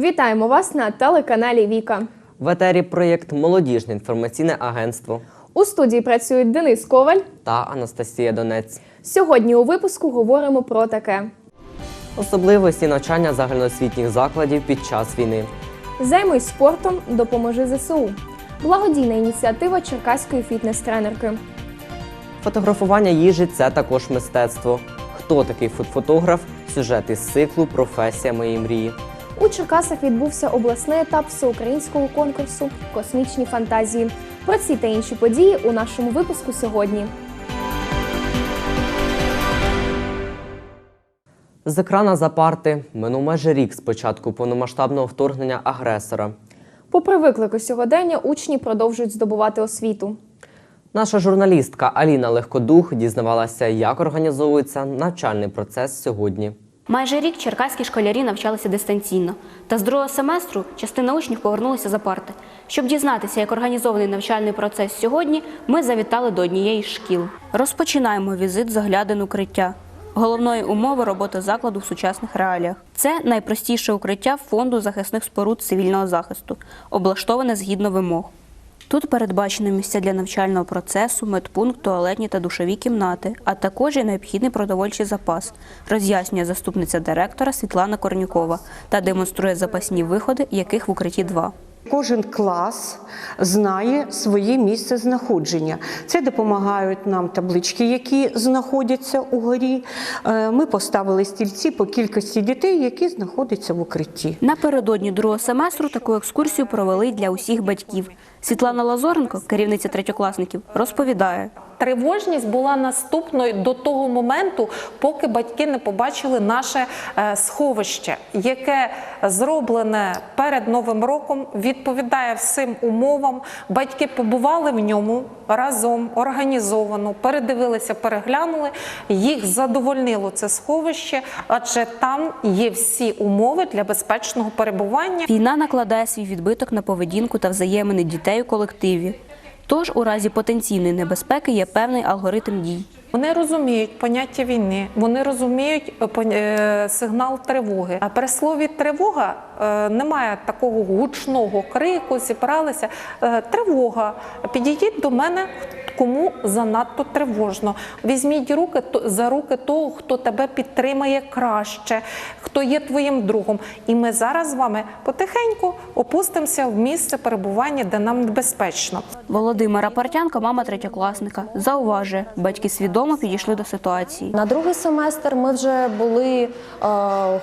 Вітаємо вас на телеканалі Віка. В етері проєкт Молодіжне інформаційне агентство У студії працюють Денис Коваль. та Анастасія Донець. Сьогодні у випуску говоримо про таке: Особливості навчання загальноосвітніх закладів під час війни. займись спортом, допоможи ЗСУ. Благодійна ініціатива черкаської фітнес-тренерки. Фотографування їжі це також мистецтво. Хто такий фотограф? Сюжет із циклу Професія моєї мрії. У Черкасах відбувся обласний етап всеукраїнського конкурсу Космічні фантазії. Про ці та інші події у нашому випуску сьогодні. З екрана за парти минув майже рік з початку повномасштабного вторгнення агресора. Попри виклики сьогодення, учні продовжують здобувати освіту. Наша журналістка Аліна Легкодух дізнавалася, як організовується навчальний процес сьогодні. Майже рік черкаські школярі навчалися дистанційно, та з другого семестру частина учнів повернулися за парти. Щоб дізнатися, як організований навчальний процес сьогодні, ми завітали до однієї з шкіл. Розпочинаємо візит з оглядин укриття. Головної умови роботи закладу в сучасних реаліях. Це найпростіше укриття фонду захисних споруд цивільного захисту, облаштоване згідно вимог. Тут передбачено місця для навчального процесу, медпункт, туалетні та душові кімнати, а також і необхідний продовольчий запас, роз'яснює заступниця директора Світлана Корнюкова та демонструє запасні виходи, яких в укритті два. Кожен клас знає своє місце знаходження. Це допомагають нам таблички, які знаходяться угорі. Е, Ми поставили стільці по кількості дітей, які знаходяться в укритті. Напередодні другого семестру таку екскурсію провели для усіх батьків. Світлана Лазоренко, керівниця третьокласників, розповідає. Тривожність була наступною до того моменту, поки батьки не побачили наше е, сховище, яке зроблене перед новим роком, відповідає всім умовам. Батьки побували в ньому разом організовано, передивилися, переглянули. Їх задовольнило це сховище, адже там є всі умови для безпечного перебування. Війна накладає свій відбиток на поведінку та взаємини дітей у колективі. Тож у разі потенційної небезпеки є певний алгоритм дій. Вони розуміють поняття війни, вони розуміють е, е, сигнал тривоги. А при слові тривога немає такого гучного крику, зібралися. Е, Тривога. Підійдіть до мене, кому занадто тривожно. Візьміть руки за руки того, хто тебе підтримає краще, хто є твоїм другом. І ми зараз з вами потихеньку опустимося в місце перебування, де нам безпечно. Володимира Партянка, мама третьокласника, зауважує, батьки свідомо підійшли до ситуації. На другий семестр ми вже були е,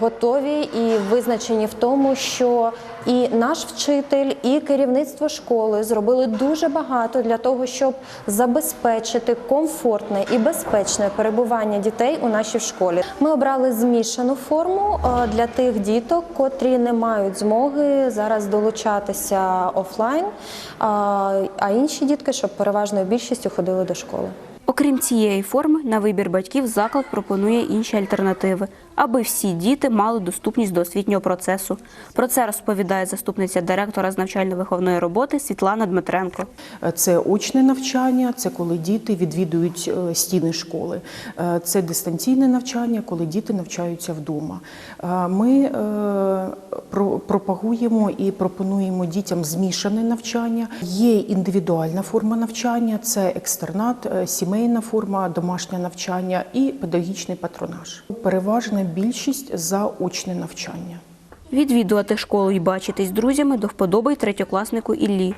готові і визначені в тому, що і наш вчитель, і керівництво школи зробили дуже багато для того, щоб забезпечити комфортне і безпечне перебування дітей у нашій школі. Ми обрали змішану форму е, для тих діток, котрі не мають змоги зараз долучатися офлайн, а інші дітки, щоб переважною більшістю ходили до школи. Окрім цієї форми, на вибір батьків заклад пропонує інші альтернативи, аби всі діти мали доступність до освітнього процесу. Про це розповідає заступниця директора з навчально-виховної роботи Світлана Дмитренко. Це очне навчання, це коли діти відвідують е, стіни школи. Е, Це дистанційне навчання, коли діти навчаються вдома. Е, Ми пропагуємо і пропонуємо дітям змішане навчання. Є індивідуальна форма навчання, це екстернат, сімейна форма, домашнє навчання і педагогічний патронаж. Переважна більшість за очне навчання. Відвідувати школу і бачитись друзями до вподоби третьокласнику Іллі.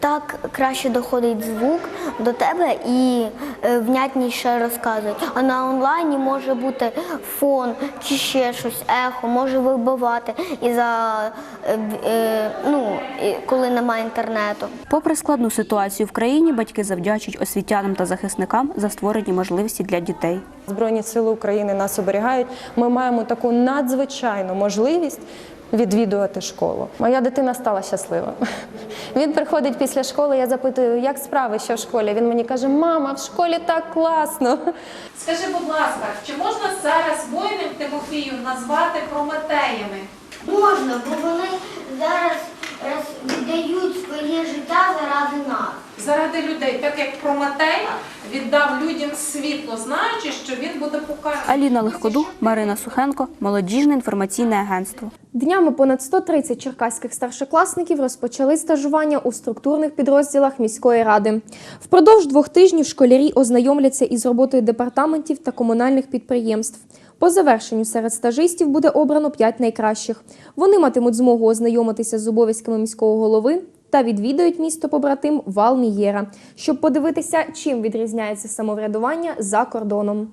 Так краще доходить звук до тебе і е, внятніше розказують. А на онлайні може бути фон чи ще щось, ехо, може вибивати і за е, е, ну, коли немає інтернету. Попри складну ситуацію в країні, батьки завдячують освітянам та захисникам за створені можливості для дітей. Збройні сили України нас оберігають. Ми маємо таку надзвичайну можливість відвідувати школу. Моя дитина стала щаслива. Він приходить після школи. Я запитую, як справи, що в школі. Він мені каже: Мама, в школі так класно. Скажи, будь ласка, чи можна зараз воїнів Тимофію назвати прометеями? Можна, бо вони зараз віддають своє життя заради нас. Заради людей, так як Прометей віддав людям світло, знаючи, що він буде покараний. Аліна Легкодух, Марина Сухенко, молодіжне інформаційне агентство. Днями понад 130 черкаських старшокласників розпочали стажування у структурних підрозділах міської ради. Впродовж двох тижнів школярі ознайомляться із роботою департаментів та комунальних підприємств. По завершенню серед стажистів буде обрано 5 найкращих. Вони матимуть змогу ознайомитися з обов'язками міського голови та відвідають місто побратим Валмієра, щоб подивитися, чим відрізняється самоврядування за кордоном.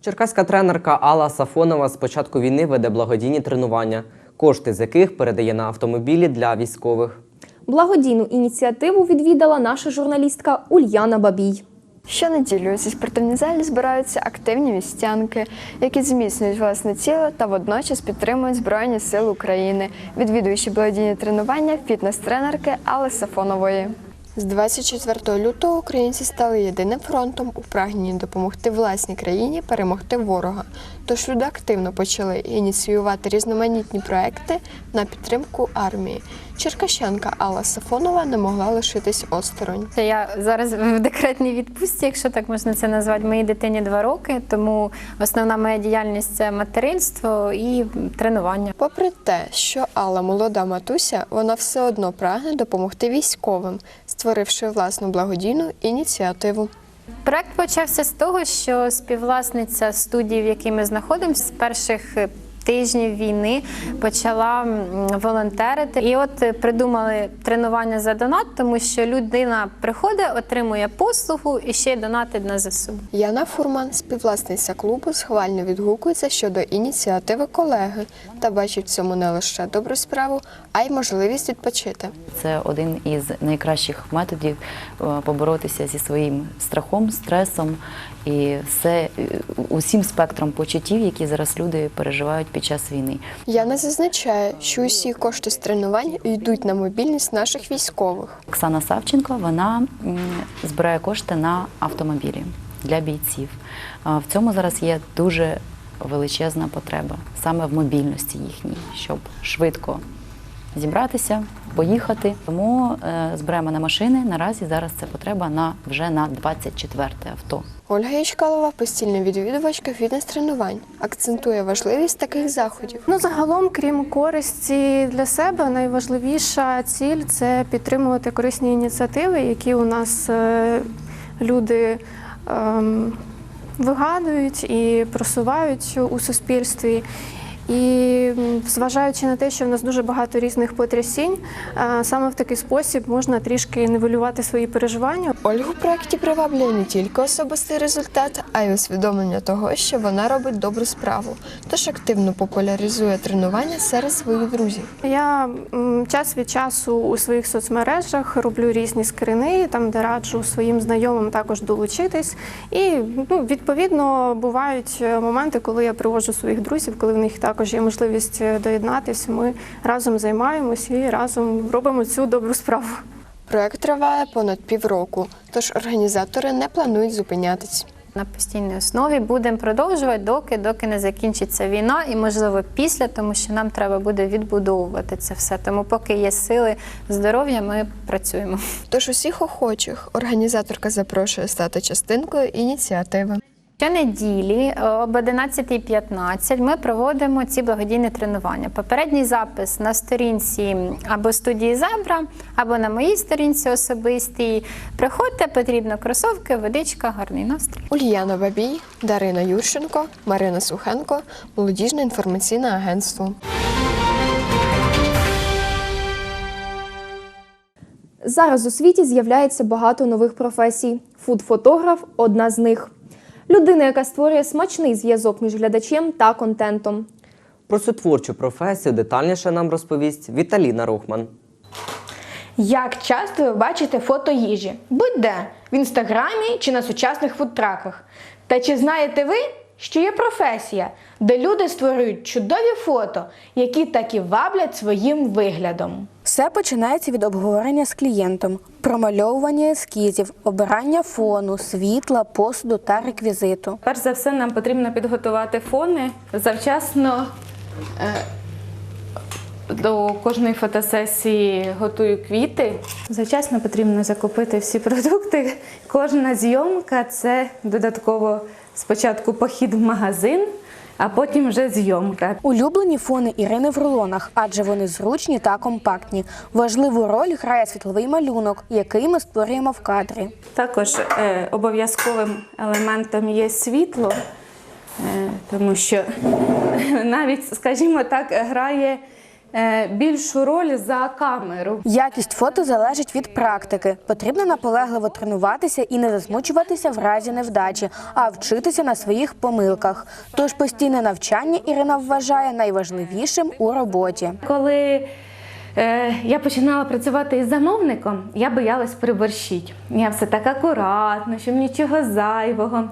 Черкаська тренерка Алла Сафонова з початку війни веде благодійні тренування, кошти з яких передає на автомобілі для військових. Благодійну ініціативу відвідала наша журналістка Ульяна Бабій. Щонеділю зі спортивній залі збираються активні містянки, які зміцнюють власне тіло та водночас підтримують Збройні Сили України, відвідуючи благодійні тренування фітнес-тренерки Алли Сафонової. З 24 лютого українці стали єдиним фронтом у прагненні допомогти власній країні перемогти ворога. Тож люди активно почали ініціювати різноманітні проекти на підтримку армії. Черкащанка Алла Сафонова не могла лишитись осторонь. Я зараз в декретній відпустці, якщо так можна це назвати. Моїй дитині два роки, тому основна моя діяльність це материнство і тренування. Попри те, що Алла молода матуся, вона все одно прагне допомогти військовим, створивши власну благодійну ініціативу. Проект почався з того, що співвласниця студії, в якій ми знаходимося, з перших тижнів війни почала волонтерити. І от е, придумали тренування за донат, тому що людина приходить, отримує послугу і ще й донатить на ЗСУ. Яна Фурман, співвласниця клубу, схвально відгукується щодо ініціативи колеги та бачить в цьому не лише добру справу, а й можливість відпочити. Це один із найкращих методів е, поборотися зі своїм страхом, стресом і все е, усім спектром почуттів, які зараз люди переживають під час війни. Яна зазначає, що усі кошти з тренувань йдуть на мобільність наших військових. Оксана Савченко вона збирає кошти на автомобілі для бійців. В цьому зараз є дуже величезна потреба саме в мобільності їхній, щоб швидко зібратися, поїхати. Тому е, збираємо на машини. Наразі зараз це потреба на вже на 24 авто. Ольга Ячкалова, постільна відвідувачка фітнес-тренувань, акцентує важливість таких заходів. Ну, загалом, крім користі для себе, найважливіша ціль це підтримувати корисні ініціативи, які у нас е, люди ем, вигадують і просувають у суспільстві. І зважаючи на те, що в нас дуже багато різних потрясінь, саме в такий спосіб можна трішки нивелювати свої переживання. Ольгу в проєкті приваблює не тільки особистий результат, а й усвідомлення того, що вона робить добру справу, тож активно популяризує тренування серед своїх друзів. Я час від часу у своїх соцмережах роблю різні скрини, там де раджу своїм знайомим також долучитись. І ну, відповідно бувають е, моменти, коли я привожу своїх друзів, коли в них також є можливість е, доєднатися. Ми разом займаємось і разом робимо цю добру справу. Проект триває понад півроку, тож організатори не планують зупинятись. На постійній основі будемо продовжувати, доки доки не закінчиться війна, і можливо після, тому що нам треба буде відбудовувати це все. Тому, поки є сили, здоров'я, ми працюємо. Тож усіх охочих організаторка запрошує стати частинкою ініціативи. Щонеділі е, об 11.15 ми проводимо ці благодійні тренування. Попередній запис на сторінці або студії Зебра, або на моїй сторінці особистій. Приходьте, потрібно кросовки, водичка, гарний настрій. Ульяна Бабій, Дарина Юрченко, Марина Сухенко, молодіжне інформаційне агентство. Зараз у світі з'являється багато нових професій. Фуд-фотограф одна з них. Людина, яка створює смачний зв'язок між глядачем та контентом. Про цю творчу професію детальніше нам розповість Віталіна Рухман. Як часто ви бачите фото їжі? Будь-де в інстаграмі чи на сучасних фудтраках. Та чи знаєте ви, що є професія, де люди створюють чудові фото, які так і ваблять своїм виглядом? Все починається від обговорення з клієнтом, промальовування ескізів, обирання фону, світла, посуду та реквізиту. Перш за все, нам потрібно підготувати фони завчасно. е, до кожної фотосесії готую квіти. Завчасно потрібно закупити всі продукти. Кожна зйомка це додатково спочатку похід в магазин, а потім вже зйомка. Улюблені фони Ірини в рулонах, адже вони зручні та компактні. Важливу роль грає світловий малюнок, який ми створюємо в кадрі. Також е, обов'язковим елементом є світло, е, тому що навіть, скажімо так, грає більшу роль за камеру. Якість фото залежить від практики. Потрібно наполегливо тренуватися і не засмучуватися в разі невдачі, а вчитися на своїх помилках. Тож постійне навчання Ірина вважає найважливішим у роботі. Коли е, я починала працювати із замовником, я боялась переборщити. Я все так акуратно, щоб нічого зайвого.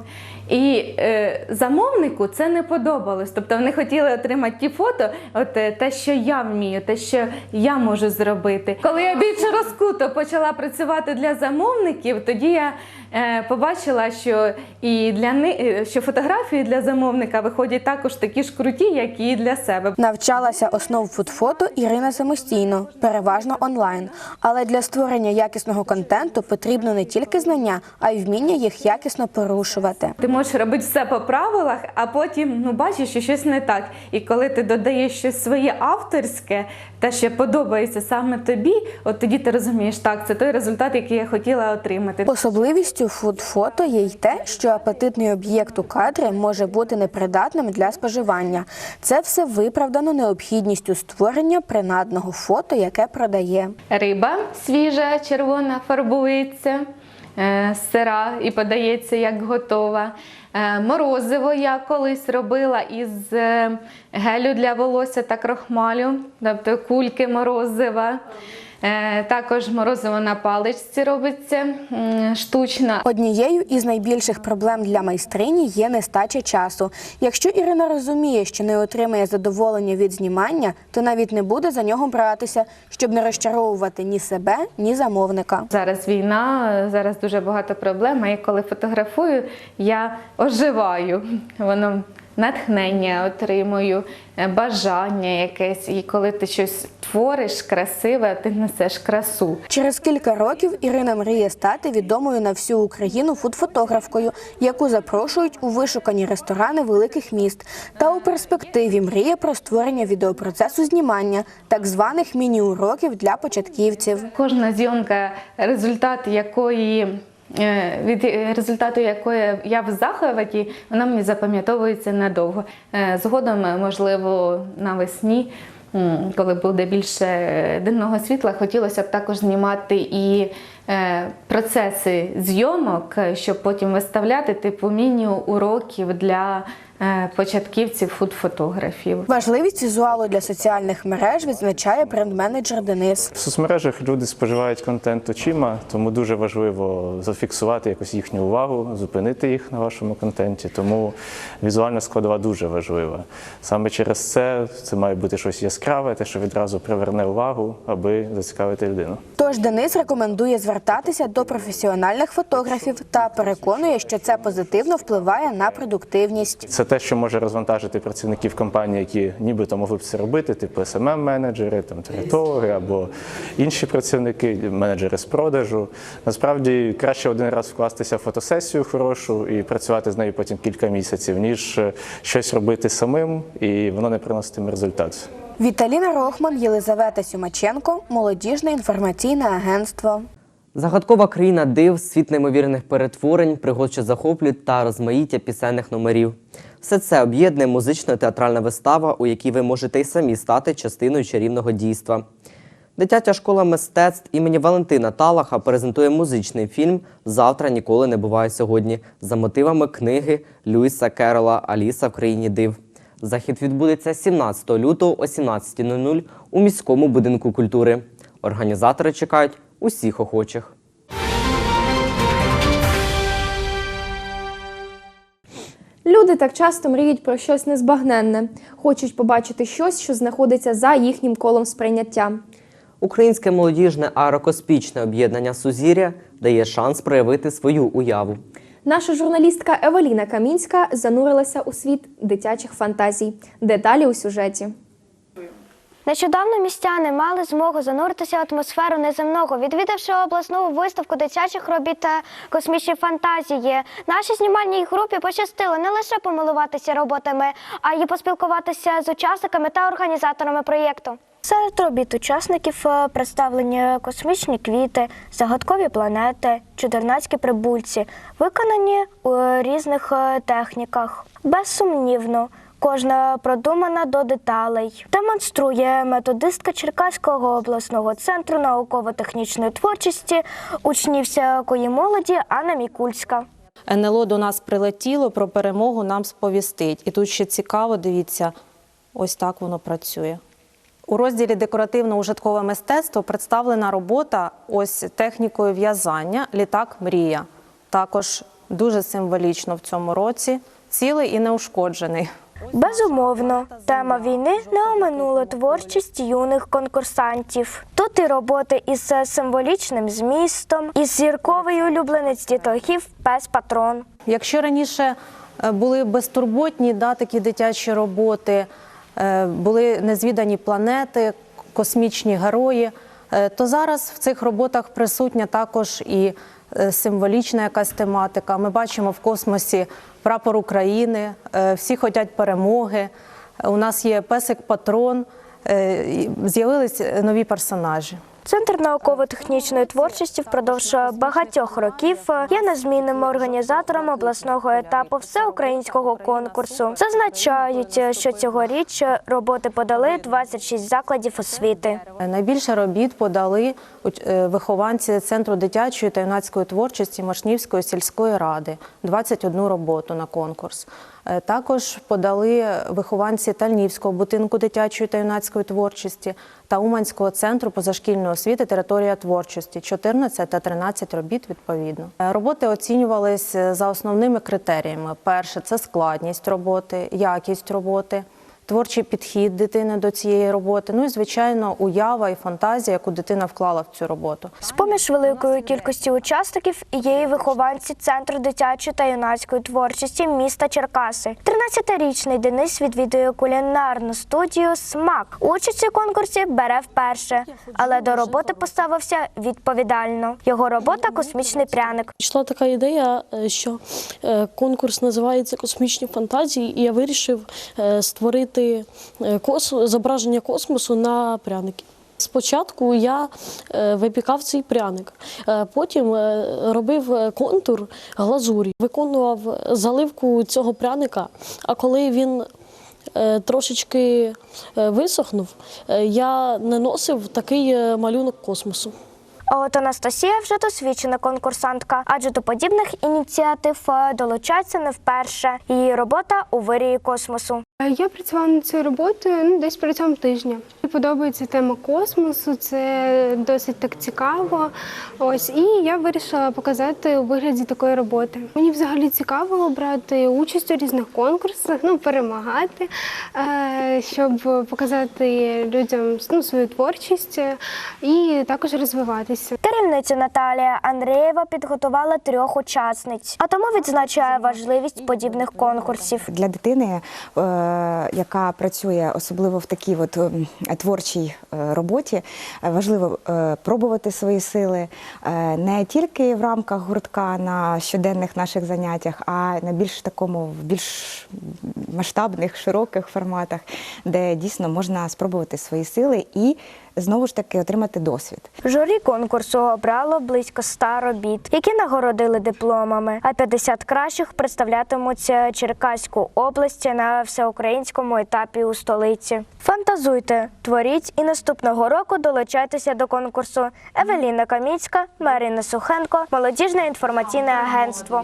І е, замовнику це не подобалось. Тобто вони хотіли отримати ті фото, от е, те, що я вмію, те, що я можу зробити. Коли я більше розкуто почала працювати для замовників, тоді я е, побачила, що і для ни- е, що фотографії для замовника виходять також такі ж круті, як і для себе. Навчалася основ фудфото Ірина самостійно, переважно онлайн. Але для створення якісного контенту потрібно не тільки знання, а й вміння їх якісно порушувати. Можеш робити все по правилах, а потім ну бачиш, що щось не так. І коли ти додаєш щось своє авторське, те, що подобається саме тобі, от тоді ти розумієш, так, це той результат, який я хотіла отримати. Особливістю фудфото є й те, що апетитний об'єкт у кадрі може бути непридатним для споживання. Це все виправдано необхідністю створення принадного фото, яке продає. Риба свіжа, червона, фарбується, сира і подається як готова. Е, Морозиво я колись робила із е, гелю для волосся та крохмалю, тобто кульки морозива. Е, Також морозиво на паличці робиться штучно. Однією із найбільших проблем для майстрині є нестача часу. Якщо Ірина розуміє, що не отримає задоволення від знімання, то навіть не буде за нього братися, щоб не розчаровувати ні себе, ні замовника. Зараз війна, зараз дуже багато проблем. Я коли фотографую, я оживаю. Воно натхнення отримую, е, бажання якесь. І коли ти щось твориш красиве, ти несеш красу. Через кілька років Ірина мріє стати відомою на всю Україну фудфотографкою, яку запрошують у вишукані ресторани великих міст. Та у перспективі мріє про створення відеопроцесу знімання, так званих міні-уроків для початківців. Кожна зйомка, результат якої. Е, Від е, результату якої я в захваті, вона мені запам'ятовується надовго. Е, Згодом, можливо, навесні, коли буде більше денного світла, хотілося б також знімати і процеси зйомок, щоб потім виставляти типу міні-уроків для початківців фуд-фотографів. Важливість візуалу для соціальних мереж відзначає бренд-менеджер Денис. В соцмережах люди споживають контент очима, тому дуже важливо зафіксувати якось їхню увагу, зупинити їх на вашому контенті. Тому візуальна складова дуже важлива. Саме через це це має бути щось яскраве, те, що відразу приверне увагу, аби зацікавити людину. Тож Денис рекомендує звертатися до професіональних фотографів та переконує, що це позитивно впливає на продуктивність. Це те, що може розвантажити працівників компанії, які нібито могли б це робити, типу SMM-менеджери, там території або інші працівники, менеджери з продажу. Насправді краще один раз вкластися в фотосесію хорошу і працювати з нею потім кілька місяців, ніж е, щось робити самим, і воно не приноситиме результат. Віталіна Рохман, Єлизавета Сюмаченко, молодіжне інформаційне агентство. Загадкова країна див, світ неймовірних перетворень, пригод, що захоплюють та розмаїття пісенних номерів. Все це об'єднує музично-театральна вистава, у якій ви можете й самі стати частиною чарівного дійства. Дитяча школа мистецтв імені Валентина Талаха презентує музичний фільм Завтра ніколи не буває сьогодні за мотивами книги Люїса Керола Аліса в країні див. Захід відбудеться 17 лютого о 17.00 у міському будинку культури. Організатори чекають усіх охочих. Люди так часто мріють про щось незбагненне, хочуть побачити щось, що знаходиться за їхнім колом сприйняття. Українське молодіжне аерокосмічне об'єднання Сузір'я дає шанс проявити свою уяву. Наша журналістка Евеліна Камінська занурилася у світ дитячих фантазій. Деталі у сюжеті. Нещодавно містяни мали змогу зануритися в атмосферу неземного, відвідавши обласну виставку дитячих робіт та космічні фантазії. Нашій знімальній групі пощастило не лише помилуватися роботами, а й поспілкуватися з учасниками та організаторами проєкту. Серед робіт учасників е, представлені космічні квіти, загадкові планети, чудернацькі прибульці, виконані у різних е, техніках. Безсумнівно, кожна продумана до деталей. Демонструє методистка Черкаського обласного центру науково-технічної творчості учнів всякої молоді Анна Мікульська. НЛО до нас прилетіло, про перемогу нам сповістить. І тут ще цікаво, дивіться, ось так воно працює. У розділі декоративно-ужиткове мистецтво представлена робота ось технікою в'язання Літак Мрія. Також дуже символічно в цьому році, цілий і неушкоджений. Безумовно, тема війни не оминула творчість юних конкурсантів. Тут і роботи із символічним змістом, і зірковий улюбленець дітогів пес патрон. Якщо раніше е, були безтурботні да, такі дитячі роботи, е, були незвідані планети, космічні герої, е, то зараз в цих роботах присутня також і символічна якась тематика. Ми бачимо в космосі прапор України, е, всі хочуть перемоги. У нас є песик-патрон, е, з'явились нові персонажі. Центр науково-технічної творчості впродовж багатьох років є незмінним організатором обласного етапу всеукраїнського конкурсу. Зазначають, що цьогоріч роботи подали 26 закладів освіти. Найбільше робіт подали е, вихованці Центру дитячої та юнацької творчості Машнівської сільської ради 21 роботу на конкурс. Е, Також подали вихованці Тальнівського будинку дитячої та юнацької творчості та Уманського центру позашкільної освіти Територія творчості 14 та 13 робіт відповідно. Е, Роботи оцінювались е, за основними критеріями: перше це складність роботи, якість роботи творчий підхід дитини до цієї роботи. Ну і звичайно, уява і фантазія, яку дитина вклала в цю роботу. З-поміж великої кількості учасників є і вихованці Центру дитячої та юнацької творчості міста Черкаси. 13-річний Денис відвідує кулінарну студію Смак. Участь у конкурсі бере вперше, але до роботи поставився відповідально. Його робота космічний пряник. Йшла така ідея, е, що е, конкурс називається Космічні фантазії, і я вирішив е, створити е, кос- зображення космосу на пряники. Спочатку я е, випікав цей пряник, е, потім е, робив е, контур глазурі, виконував заливку цього пряника. А коли він е, трошечки е, висохнув, е, я наносив такий е, малюнок космосу. А от Анастасія вже досвідчена конкурсантка, адже до подібних ініціатив е, долучається не вперше. Її робота у вирії космосу. Я працювала над цією роботою ну, десь протягом тижня. Мені подобається тема космосу, це досить так цікаво. Ось і я вирішила показати у вигляді такої роботи. Мені взагалі цікаво брати участь у різних конкурсах, ну перемагати, е, щоб показати людям ну, свою творчість е, і також розвиватися. Керівниця Наталія Андрієва підготувала трьох учасниць, а тому відзначає важливість подібних конкурсів. Для дитини, е, яка працює особливо в такій от ем, творчій е, роботі, е, важливо е, пробувати свої сили е, не тільки в рамках гуртка на щоденних наших заняттях, а на більш такому в більш масштабних, широких форматах, де дійсно можна спробувати свої сили і знову ж таки отримати досвід. Журі конкурсу обрало близько ста робіт, які нагородили дипломами. А 50 кращих представлятимуть Черкаську область на всеукраїнському етапі у столиці. Фантазуйте, творіть і наступного року долучайтеся до конкурсу. Евеліна Камінська, Марина Сухенко, молодіжне інформаційне агентство.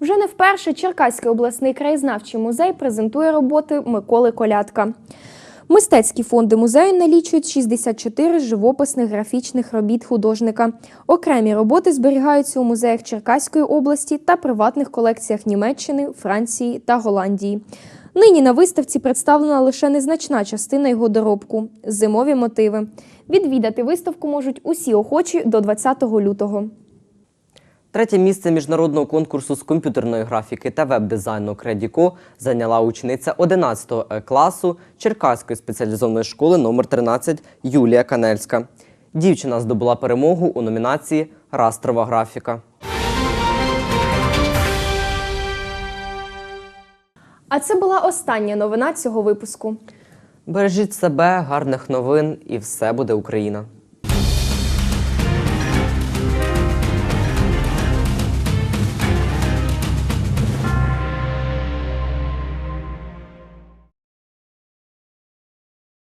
Вже не вперше Черкаський обласний краєзнавчий музей презентує роботи Миколи Колядка. Мистецькі фонди музею налічують 64 живописних графічних робіт художника. Окремі роботи зберігаються у музеях Черкаської області та приватних колекціях Німеччини, Франції та Голландії. Нині на виставці представлена лише незначна частина його доробку зимові мотиви. Відвідати виставку можуть усі охочі до 20 лютого. Третє місце міжнародного конкурсу з комп'ютерної графіки та веб-дизайну Кредіко зайняла учениця 11 класу Черкаської спеціалізованої школи номер 13 Юлія Канельська. Дівчина здобула перемогу у номінації Растрова графіка. А це була остання новина цього випуску. Бережіть себе, гарних новин і все буде Україна.